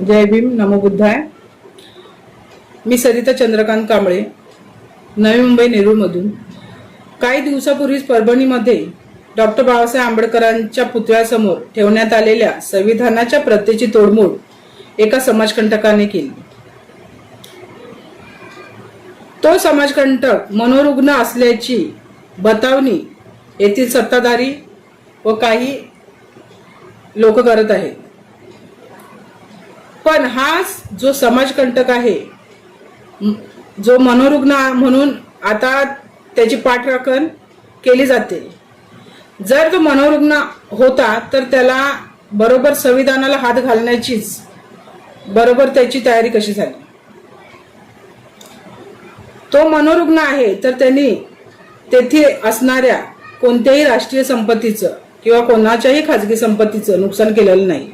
जय भीम नमो बुद्धाय. मी सरिता चंद्रकांत कांबळे नवी मुंबई नेरूळमधून. काही दिवसापूर्वीच परभणीमध्ये डॉक्टर बाबासाहेब आंबेडकरांच्या पुतळ्यासमोर ठेवण्यात आलेल्या संविधानाच्या प्रत्येची तोडमोड एका समाजकंटकाने केली. तो समाजकंटक मनोरुग्ण असल्याची बतावणी येथील सत्ताधारी व काही लोक करत आहेत. पण हाच जो समाजकंटक आहे जो मनोरुग्ण म्हणून आता त्याची पाठराखण केली जाते. जर तो मनोरुग्ण होता तर त्याला बरोबर संविधानाला हात घालण्याचीच बरोबर त्याची तयारी कशी झाली? तो मनोरुग्ण आहे तर त्यांनी तेथे असणाऱ्या कोणत्याही राष्ट्रीय संपत्तीचं किंवा कोणाच्याही खाजगी संपत्तीचं नुकसान केलेलं नाही.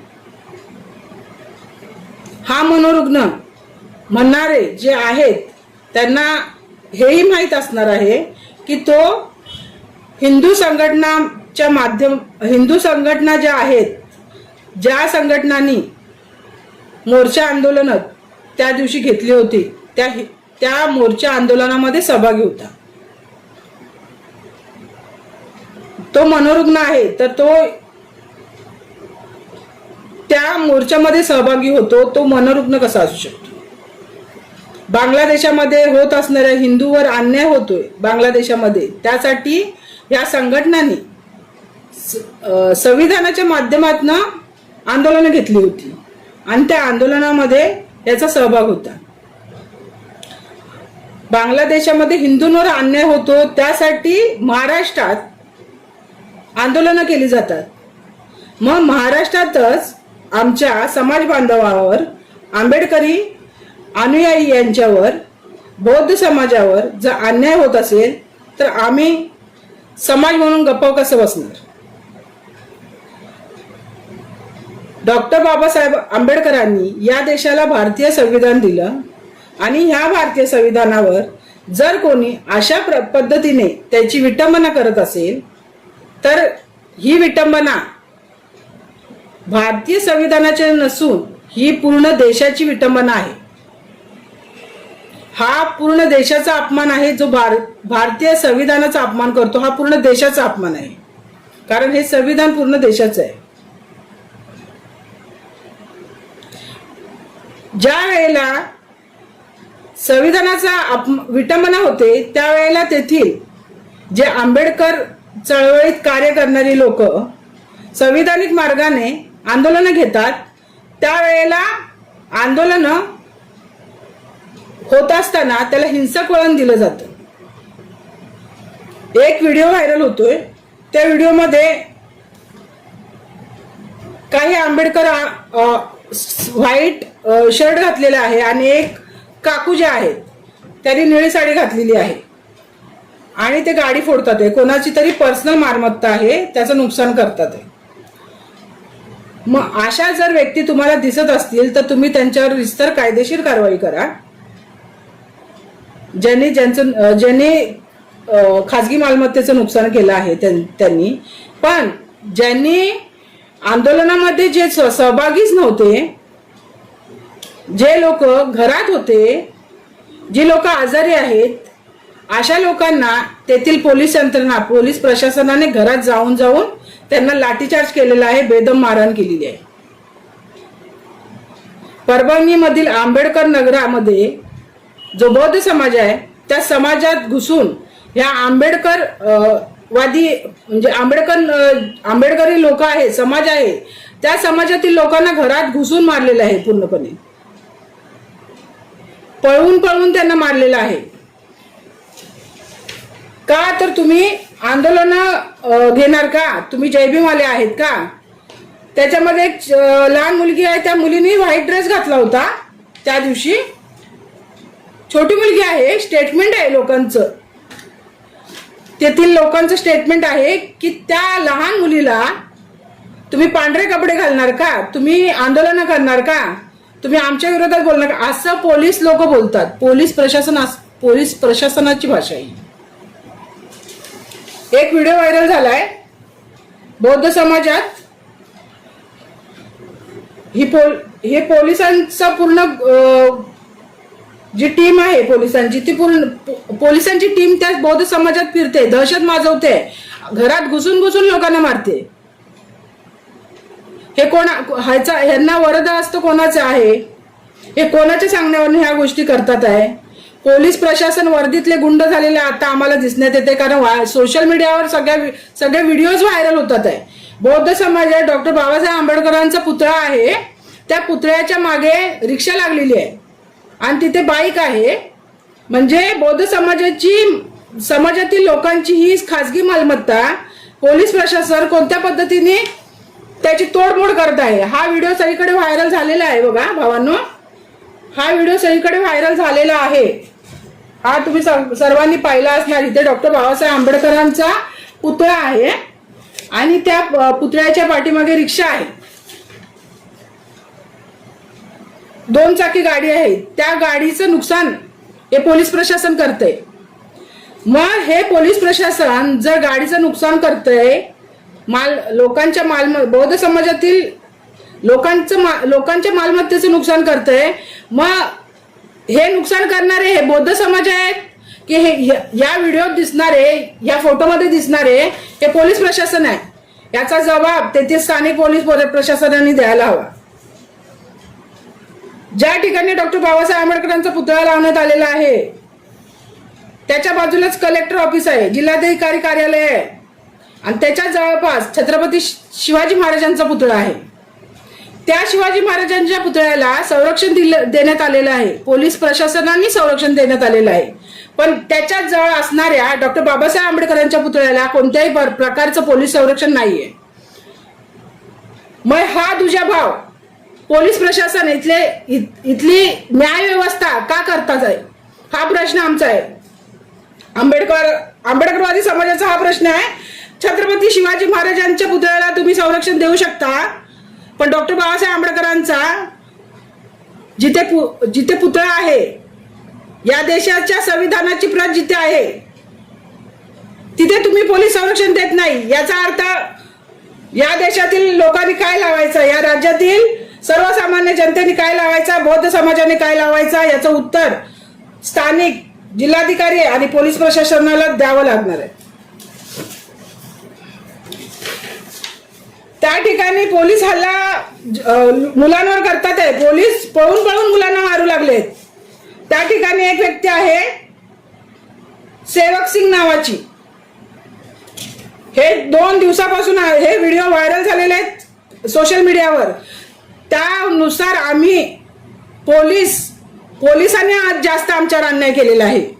हा मनोरुग्ण म्हणणारे जे आहेत त्यांना हेही माहीत असणार आहे की तो हिंदू संघटनाच्या माध्यम हिंदू संघटना ज्या आहेत ज्या संघटनांनी मोर्चा आंदोलन त्या दिवशी घेतली होती त्या त्या मोर्चा आंदोलनामध्ये सहभागी होता. तो मनोरुग्ण आहे तर तो त्या मोर्चामध्ये सहभागी होतो तो मनोरुग्ण कसा असू शकतो? बांगलादेशामध्ये होत असणाऱ्या हिंदूवर अन्याय होतोय बांगलादेशामध्ये. त्यासाठी या संघटनांनी संविधानाच्या माध्यमातून आंदोलनं घेतली होती. आणि त्या आंदोलनामध्ये याचा सहभाग होता. बांगलादेशामध्ये हिंदूंवर अन्याय होतो त्यासाठी महाराष्ट्रात आंदोलनं केली जातात. मग महाराष्ट्रातच आमच्या समाज बांधवावर आंबेडकरी अनुयायी यांच्यावर बौद्ध समाजावर जर अन्याय होत असेल तर आम्ही समाज म्हणून गप्प कसं बसणार? डॉक्टर बाबासाहेब आंबेडकरांनी या देशाला भारतीय संविधान दिलं आणि ह्या भारतीय संविधानावर जर कोणी अशा प्र- पद्धतीने त्याची विटंबना करत असेल तर ही विटंबना भारतीय संविधानाचे नसून ही पूर्ण देशाची विटंबना आहे. हा पूर्ण देशाचा अपमान आहे जो भार भारतीय संविधानाचा अपमान करतो हा पूर्ण देशाचा अपमान आहे. कारण हे संविधान पूर्ण देशाचं आहे. ज्या वेळेला संविधानाचा अप- विटंबना होते त्यावेळेला तेथील जे आंबेडकर चळवळीत कार्य करणारी लोक संविधानिक मार्गाने आंदोलनं घेतात. त्यावेळेला आंदोलनं होत असताना त्याला हिंसक वळण दिलं जातं. एक व्हिडिओ व्हायरल होतोय. त्या व्हिडिओमध्ये काही आंबेडकर व्हाईट शर्ट घातलेला आहे आणि एक काकू जे आहेत त्यांनी निळी साडी घातलेली आहे. आणि ते गाडी फोडतात आहे. कोणाची तरी पर्सनल मालमत्ता आहे. त्याचं नुकसान करतात आहे. मग अशा जर व्यक्ती तुम्हाला दिसत असतील तर तुम्ही त्यांच्यावर विस्तार कायदेशीर कारवाई करा. ज्यांनी ज्यांचं ज्यांनी खाजगी मालमत्तेचं नुकसान केलं आहे त्यांनी. पण ज्यांनी आंदोलनामध्ये जे सहभागीच नव्हते जे लोक घरात होते जी लोक आजारी आहेत अशा लोकांना तेथील पोलीस यंत्रणा पोलीस प्रशासनाने घरात जाऊन जाऊन त्यांना लाठीचार्ज केलेला आहे बेदम मारहाण केलेली आहे. परभणीमधील आंबेडकर नगरामध्ये जो बौद्ध समाज आहे त्या समाजात घुसून ह्या आंबेडकर वादी म्हणजे आंबेडकर आंबेडकरी लोक आहे समाज आहे त्या समाजातील लोकांना घरात घुसून मारलेलं आहे पूर्णपणे. पळवून पळवून त्यांना मारलेलं आहे. का तर तुम्ही आंदोलन घेणार का? तुम्ही जयभीमवाले आहेत का? त्याच्यामध्ये एक लहान मुलगी आहे त्या मुलीने व्हाईट ड्रेस घातला होता त्या दिवशी. छोटी मुलगी आहे स्टेटमेंट आहे लोकांचं. तेथील लोकांचं स्टेटमेंट आहे की त्या लहान मुलीला तुम्ही पांढरे कपडे घालणार का? तुम्ही आंदोलन करणार का? तुम्ही आमच्या विरोधात बोलणार का? असं पोलीस लोक बोलतात. पोलीस प्रशासन अस- पोलीस प्रशासनाची भाषा ही. एक व्हिडिओ व्हायरल झालाय. बौद्ध समाजात ही पोल हे पोलिसांचा पूर्ण जी टीम आहे पोलिसांची ती पूर्ण पोलिसांची टीम त्या बौद्ध समाजात फिरते दहशत माजवते घरात घुसून घुसून लोकांना मारते. हे कोणा ह्याचा ह्यांना वरदा असतं कोणाचं आहे? हे कोणाच्या सांगण्यावरून ह्या गोष्टी करतात आहे? पोलीस प्रशासन वर्दीतले गुंड झालेले आता आम्हाला दिसण्यात येते कारण सोशल मीडियावर सगळ्या सगळे व्हिडिओज व्हायरल होतात आहे. बौद्ध समाजात डॉक्टर बाबासाहेब आंबेडकरांचा पुतळा आहे. त्या पुतळ्याच्या मागे रिक्षा लागलेली आहे. आणि तिथे बाईक आहे. म्हणजे बौद्ध समाजाची समाजातील लोकांची ही खासगी मालमत्ता पोलीस प्रशासन कोणत्या पद्धतीने त्याची तोडमोड करत आहे हा व्हिडिओ सगळीकडे व्हायरल झालेला आहे बघा भावांनो. हा व्हिडिओ सगळीकडे व्हायरल झालेला आहे. हा तुम्ही सर्व- सर्वांनी पाहिला असणार. इथे डॉक्टर बाबासाहेब आंबेडकरांचा पुतळा आहे आणि त्या पुतळ्याच्या पाठीमागे रिक्षा आहे. दोन चाकी गाडी आहे. त्या गाडीचं नुकसान हे पोलीस प्रशासन करतंय. मग हे पोलीस प्रशासन जर गाडीचं नुकसान करतंय माल लोकांच्या मालम बौद्ध समाजातील लोकांचं मा, लोकांच्या मालमत्तेचं नुकसान करतंय मग हे नुकसान करणारे हे बौद्ध समाज आहेत की हे ह्या- या व्हिडिओत दिसणारे या फोटोमध्ये दिसणारे हे पोलीस प्रशासन आहे. याचा जबाब तेथे स्थानिक पोलीस प्रशासनाने द्यायला हवा. ज्या ठिकाणी डॉक्टर बाबासाहेब आंबेडकरांचा पुतळा लावण्यात आलेला आहे त्याच्या बाजूलाच कलेक्टर ऑफिस आहे जिल्हाधिकारी कार्यालय आहे. आणि त्याच्या जवळपास छत्रपती शिवाजी महाराजांचा पुतळा आहे. त्या शिवाजी महाराजांच्या पुतळ्याला संरक्षण दिलं देण्यात आलेलं आहे. पोलीस प्रशासनाने संरक्षण देण्यात आलेलं आहे. पण त्याच्याजवळ असणाऱ्या डॉक्टर बाबासाहेब आंबेडकरांच्या पुतळ्याला कोणत्याही प्रकारचं पोलीस संरक्षण नाहीये. मग हा दुजाभाव पोलीस प्रशासन इथले इथली न्याय व्यवस्था का करतात आहे? हा प्रश्न आमचा आहे. आंबेडकर आंबेडकरवादी समाजाचा हा प्रश्न आहे. छत्रपती शिवाजी महाराजांच्या पुतळ्याला तुम्ही संरक्षण देऊ शकता? पण डॉक्टर बाबासाहेब आंबेडकरांचा जिथे पु- जिथे पुतळा आहे या देशाच्या संविधानाची प्रत जिथे आहे तिथे तुम्ही पोलीस संरक्षण देत नाही. याचा अर्थ या देशातील लोकांनी काय लावायचं? या राज्यातील सर्वसामान्य जनतेने काय लावायचा? बौद्ध समाजाने काय लावायचा? याचं उत्तर स्थानिक जिल्हाधिकारी आणि पोलीस प्रशासनाला द्यावं लागणार आहे. त्या ठिकाणी पोलीस हल्ला मुलांवर करतात आहे. पोलीस पळून पळून मुलांना मारू लागलेत. त्या ठिकाणी एक व्यक्ती आहे सेवक सिंग नावाची. हे दोन दिवसापासून आहे- हे व्हिडिओ व्हायरल झालेले आहेत सोशल मीडियावर. त्यानुसार आम्ही पोलीस पोलिसांनी आज जास्त आमच्यावर अन्याय केलेला आहे.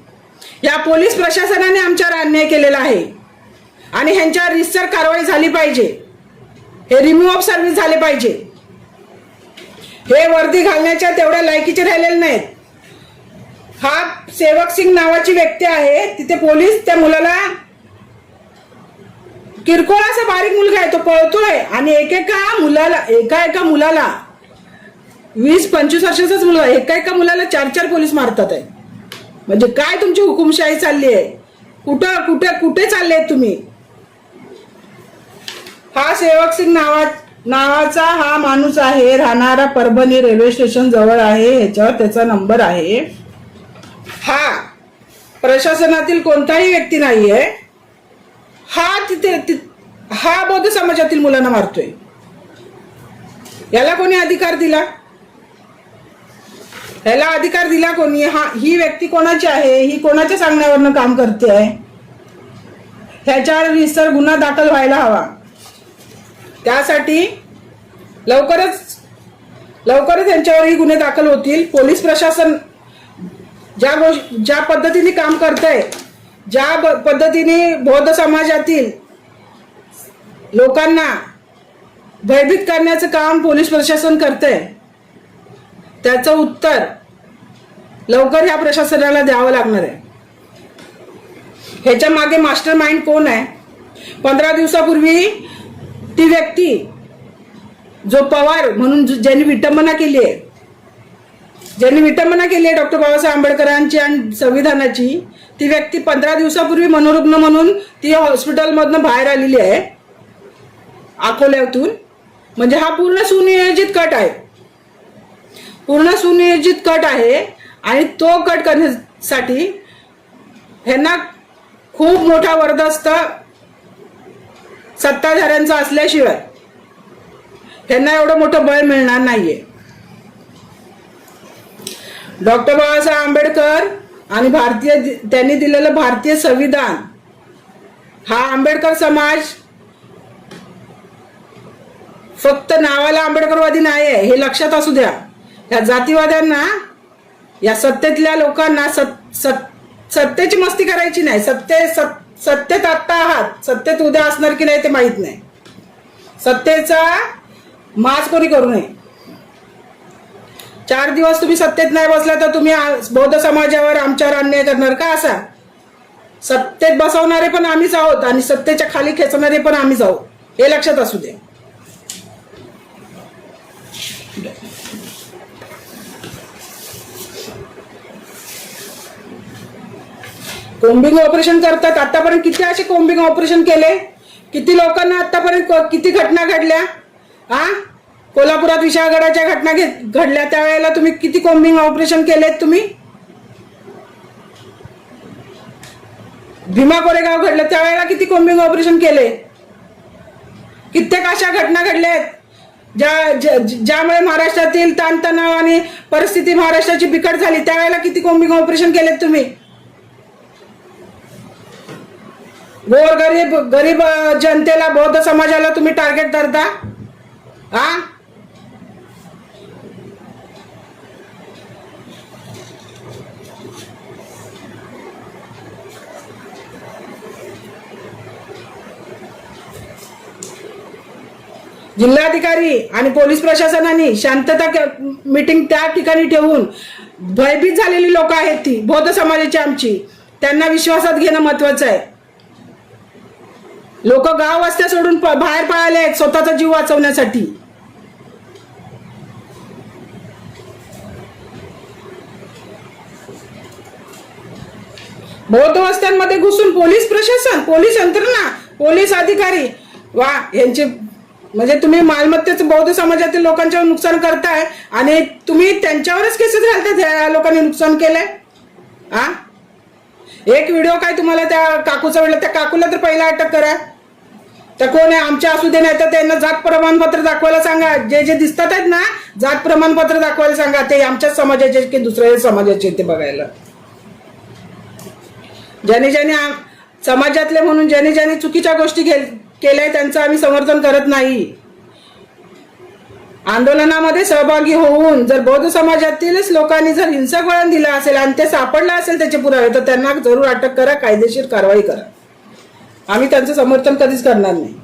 या पोलीस प्रशासनाने आमच्यावर अन्याय केलेला आहे. आणि ह्यांच्यावर रिसर कारवाई झाली पाहिजे. हे रिमूव्ह ऑफ सर्व्हिस झाले पाहिजे. हे वर्दी घालण्याच्या तेवढ्या लायकीचे राहिलेले नाहीत. हा सेवक सिंग नावाची व्यक्ती आहे. तिथे पोलीस त्या मुलाला किरकोळ असा बारीक मुलगा आहे तो पळतोय. आणि एकेका मुलाला एका एका मुलाला वीस पंचवीस वर्षाचाच मुलगा एका एका मुलाला चार चार पोलीस मारतात आहे. म्हणजे काय तुमची हुकुमशाही चालली आहे? कुठं कुठे कुठे चालले आहेत तुम्ही? हा सेवक सिंग नावा नावाचा हा माणूस आहे. राहणारा परभणी रेल्वे स्टेशन जवळ आहे. ह्याच्यावर त्याचा नंबर आहे. हा. प्रशासनातील कोणताही व्यक्ती नाही आहे हा तिथे ति- हा बौद्ध समाजातील मुलांना मारतोय. याला कोणी अधिकार दिला? याला अधिकार दिला कोणी? हा ही व्यक्ती कोणाची आहे? ही कोणाच्या सांगण्यावरनं काम करते आहे ह्याच्यावर विस्तर गुन्हा दाखल व्हायला हवा. त्यासाठी लवकरच लवकरच यांच्यावरही गुन्हे दाखल होतील. पोलीस प्रशासन ज्या गोष्टी ज्या पद्धतीने काम करतंय ज्या पद्धतीने बौद्ध समाजातील लोकांना भयभीत करण्याचं काम पोलीस प्रशासन करतंय त्याचं उत्तर लवकर ह्या प्रशासनाला द्यावं लागणार आहे. ह्याच्या मागे मास्टर माइंड कोण आहे? पंधरा दिवसापूर्वी ती व्यक्ती जो पवार म्हणून ज्यांनी विटंबना केली आहे. ज्यांनी विटंबना केली आहे डॉक्टर बाबासाहेब आंबेडकरांची आणि संविधानाची ती व्यक्ती पंधरा दिवसापूर्वी मनोरुग्ण म्हणून ती हॉस्पिटलमधनं बाहेर आलेली आहे अकोल्यातून. म्हणजे हा पूर्ण सुनियोजित कट आहे. पूर्ण सुनियोजित कट आहे आणि तो कट करण्यासाठी ह्यांना खूप मोठा वरदस्त सत्ताधाऱ्यांचा असल्याशिवाय त्यांना एवढं मोठं बळ मिळणार नाहीये. डॉक्टर बाबासाहेब आंबेडकर आणि भारतीय त्यांनी दिलेलं भारतीय संविधान हा आंबेडकर समाज फक्त नावाला आंबेडकरवादी नाही आहे हे लक्षात असू द्या. या जातीवाद्यांना या सत्तेतल्या लोकांना सत सत सत्तेची मस्ती करायची नाही. सत्ते सत सत्तेत आत्ता आहात. सत्तेत उद्या असणार की नाही ते माहीत नाही. सत्तेचा माजकोरी करू नये. चार दिवस तुम्ही सत्तेत नाही बसला तर तुम्ही बौद्ध समाजावर आमच्यावर अन्याय करणार का असा? सत्तेत बसवणारे पण आम्हीच आहोत आणि सत्तेच्या खाली खेचणारे पण आम्हीच आहोत. हे लक्षात असू दे. कोम्बिंग ऑपरेशन करतात. आतापर्यंत किती असे कोम्बिंग ऑपरेशन केले? किती लोकांना आतापर्यंत किती घटना घडल्या? हा कोल्हापुरात विशाळगडाच्या घटना घेत घडल्या. त्यावेळेला तुम्ही किती कोम्बिंग ऑपरेशन केलेत तुम्ही? भीमा कोरेगाव घडलं. त्यावेळेला किती कोम्बिंग ऑपरेशन केले? कित्येक अशा घटना घडल्या आहेत ज्या ज्या- ज्यामुळे महाराष्ट्रातील ताणतणाव आणि परिस्थिती महाराष्ट्राची बिकट झाली. त्यावेळेला किती कोम्बिंग ऑपरेशन केलेत तुम्ही? गोर गरीब गरीब जनतेला बौद्ध समाजाला तुम्ही टार्गेट धरता? हा जिल्हाधिकारी आणि पोलीस प्रशासनाने शांतता मीटिंग त्या ठिकाणी ठेवून भयभीत झालेली लोक आहेत ती बौद्ध समाजाची आमची. त्यांना विश्वासात घेणं महत्वाचं आहे. लोक गाव वस्त्या सोडून प- बाहेर पळाले आहेत स्वतःचा जीव वाचवण्यासाठी. बौद्ध वस्त्यांमध्ये घुसून पोलीस प्रशासन पोलीस यंत्रणा पोलीस अधिकारी वा यांचे म्हणजे तुम्ही मालमत्तेचं बौद्ध समाजातील लोकांच्यावर नुकसान करताय आणि तुम्ही त्यांच्यावरच केसेस घालतात या लोकांनी नुकसान केलंय? हा एक व्हिडिओ काय तुम्हाला त्या काकूचा वेळेला? त्या काकूला तर पहिला अटक करा. त्या कोण आहे? आमच्या असू दे नाही तर त्यांना जात प्रमाणपत्र दाखवायला सांगा. जे जे दिसतात आहेत ना जात प्रमाणपत्र दाखवायला सांगा. ते आमच्याच समाजाचे की दुसऱ्या समाजाचे ते बघायला? ज्याने ज्याने समाजातले म्हणून ज्याने ज्याने चुकीच्या गोष्टी केल्या त्यांचं आम्ही समर्थन करत नाही. आंदोलनामध्ये सहभागी होऊन जर बौद्ध समाजातीलच लोकांनी जर हिंसक वळण दिलं असेल आणि ते सापडलं असेल त्याचे पुरावे तर त्यांना जरूर अटक करा कायदेशीर कारवाई करा. आम्ही त्यांचं समर्थन कधीच करणार नाही.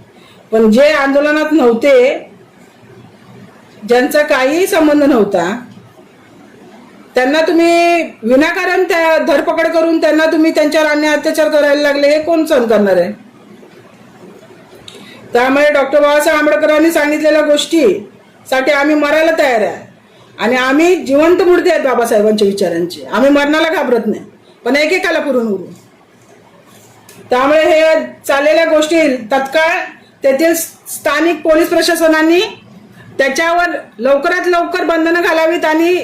पण जे आंदोलनात नव्हते ज्यांचा काहीही संबंध नव्हता त्यांना तुम्ही विनाकारण त्या धरपकड करून त्यांना तुम्ही त्यांच्यावर अन्याय अत्याचार करायला लागले हे कोण सहन करणार आहे? त्यामुळे डॉक्टर बाबासाहेब आंबेडकरांनी सांगितलेल्या गोष्टी साठी आम्ही मरायला तयार आहे. आणि आम्ही जिवंत मूर्ती आहेत बाबासाहेबांच्या विचारांची. आम्ही मरणाला घाबरत नाही. पण एकेकाला पुरून उरू त्यामुळे हे चाललेल्या गोष्टी तत्काळ तेथील स्थानिक पोलीस प्रशासनाने त्याच्यावर लवकरात लवकर बंधनं घालावीत आणि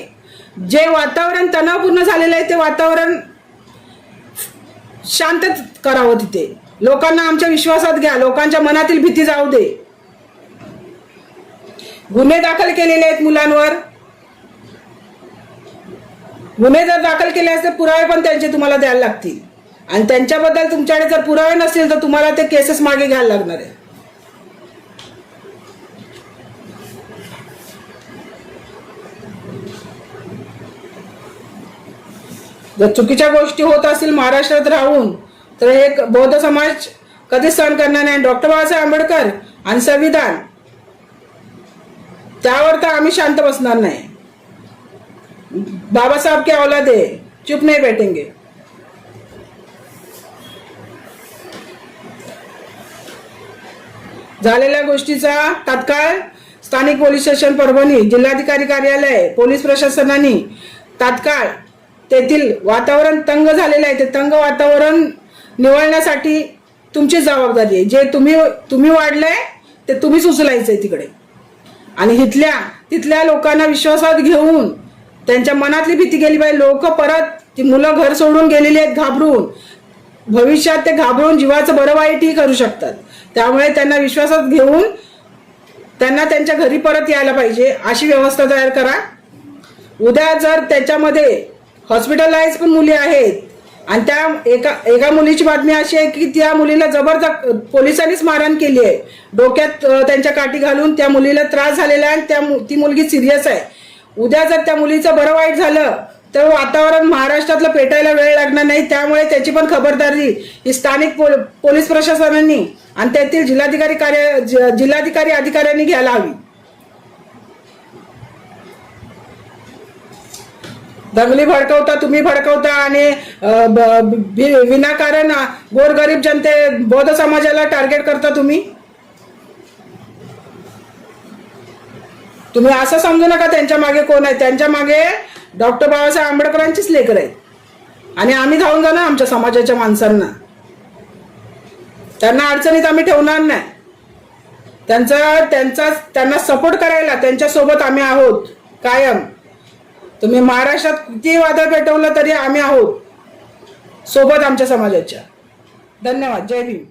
जे वातावरण तणावपूर्ण झालेलं आहे ते वातावरण शांत करावं तिथे. लोकांना आमच्या विश्वासात घ्या. लोकांच्या मनातील भीती जाऊ दे. गुन्हे दाखल केलेले आहेत मुलांवर. गुन्हे जर दाखल केले असते पुरावे पण त्यांचे तुम्हाला द्यायला लागतील. आणि त्यांच्याबद्दल तुमच्याकडे जर पुरावे नसतील तर तुम्हाला ते केसेस मागे घ्यायला लागणार आहे. जर चुकीच्या गोष्टी होत असतील महाराष्ट्रात राहून तर हे बौद्ध समाज कधीच सहन करणार नाही. डॉक्टर बाबासाहेब आंबेडकर आणि संविधान त्यावर तर आम्ही शांत बसणार नाही. बाबासाहेब के औलादे चुप नाही बैठेंगे झालेल्या गोष्टीचा तात्काळ स्थानिक पोलीस स्टेशन परभणी जिल्हाधिकारी कार्यालय पोलीस प्रशासनाने तात्काळ तेथील वातावरण तंग झालेलं आहे. ते तंग वातावरण निवळण्यासाठी तुमची जबाबदारी आहे. जे तुम्ही तुम्ही वाढलंय ते तुम्हीच उचलायचं आहे तिकडे. आणि इथल्या तिथल्या लोकांना विश्वासात घेऊन त्यांच्या मनातली भीती गेली पाहिजे. लोक परत ती मुलं घर सोडून गेलेली आहेत घाबरून. भविष्यात ते घाबरून जीवाचं बरं वाईटही करू शकतात. त्यामुळे त्यांना विश्वासात घेऊन त्यांना त्यांच्या घरी परत यायला पाहिजे अशी व्यवस्था तयार करा. उद्या जर त्याच्यामध्ये हॉस्पिटलाइज पण मुली आहेत आणि त्या एका एका मुलीची बातमी अशी आहे की त्या मुलीला जबरदस्त पोलिसांनीच मारहाण केली आहे. डोक्यात त्यांच्या काठी घालून त्या मुलीला त्रास झालेला आहे आणि त्या मु- ती मुलगी सिरियस आहे. उद्या जर त्या मुलीचं बरं वाईट झालं तर वातावरण महाराष्ट्रातलं पेटायला वेळ लागणार नाही त्यामुळे त्याची पण खबरदारी ही स्थानिक पो- पोलीस प्रशासनाने आणि त्यातील जिल्हाधिकारी कार्य जिल्हाधिकारी अधिकाऱ्यांनी घ्यायला हवी. दंगली भडकवता तुम्ही भडकवता आणि विनाकारण गोरगरीब जनते बौद्ध समाजाला टार्गेट करता तुम्ही? तुम्ही असं समजू नका त्यांच्या मागे कोण आहे. त्यांच्या मागे डॉक्टर बाबासाहेब आंबेडकरांचीच लेकर आहेत. आणि आम्ही धावून जाणार आमच्या समाजाच्या माणसांना. त्यांना अडचणीत आम्ही ठेवणार नाही. त्यांचा त्यांचा त्यांना सपोर्ट करायला त्यांच्यासोबत आम्ही आहोत कायम. तुम्ही महाराष्ट्रात किती वादळ पेटवलं तरी आम्ही आहोत. सोबत आमच्या समाजाच्या. धन्यवाद. जय भीम.